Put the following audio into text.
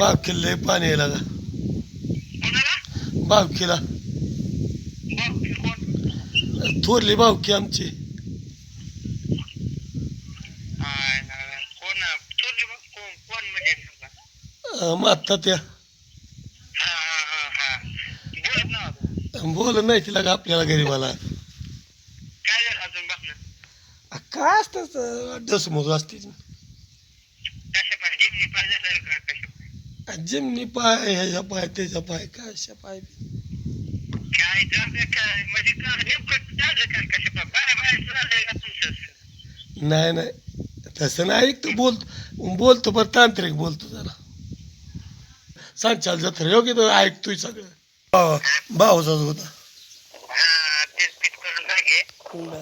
बावकीला पाणी यायला का बावकीला थोरली बावकी आमची. कोण म्हणजे माता त्या. बोल नाही तिला का आपल्याला गरीबाला काय असतं दसमोज असते कशा पाय जिमनी पाय झालं का कशा पाय जिमनी पाय ह्याच्या पाय त्याच्या पाय काय अशा पाय काय झालं काय? म्हणजे का नेमकं झालं काय? कशा पाय? बाय बाय झालंय का तुमचं? नाही नाही. तसं नाही ऐकतो बोलतो बोलतो पण तांत्रिक बोलतो जरा. सांचाल जत्रा योग्य तर ऐकतोय सगळं. भाऊ भाऊचाच होता हा. तेच करून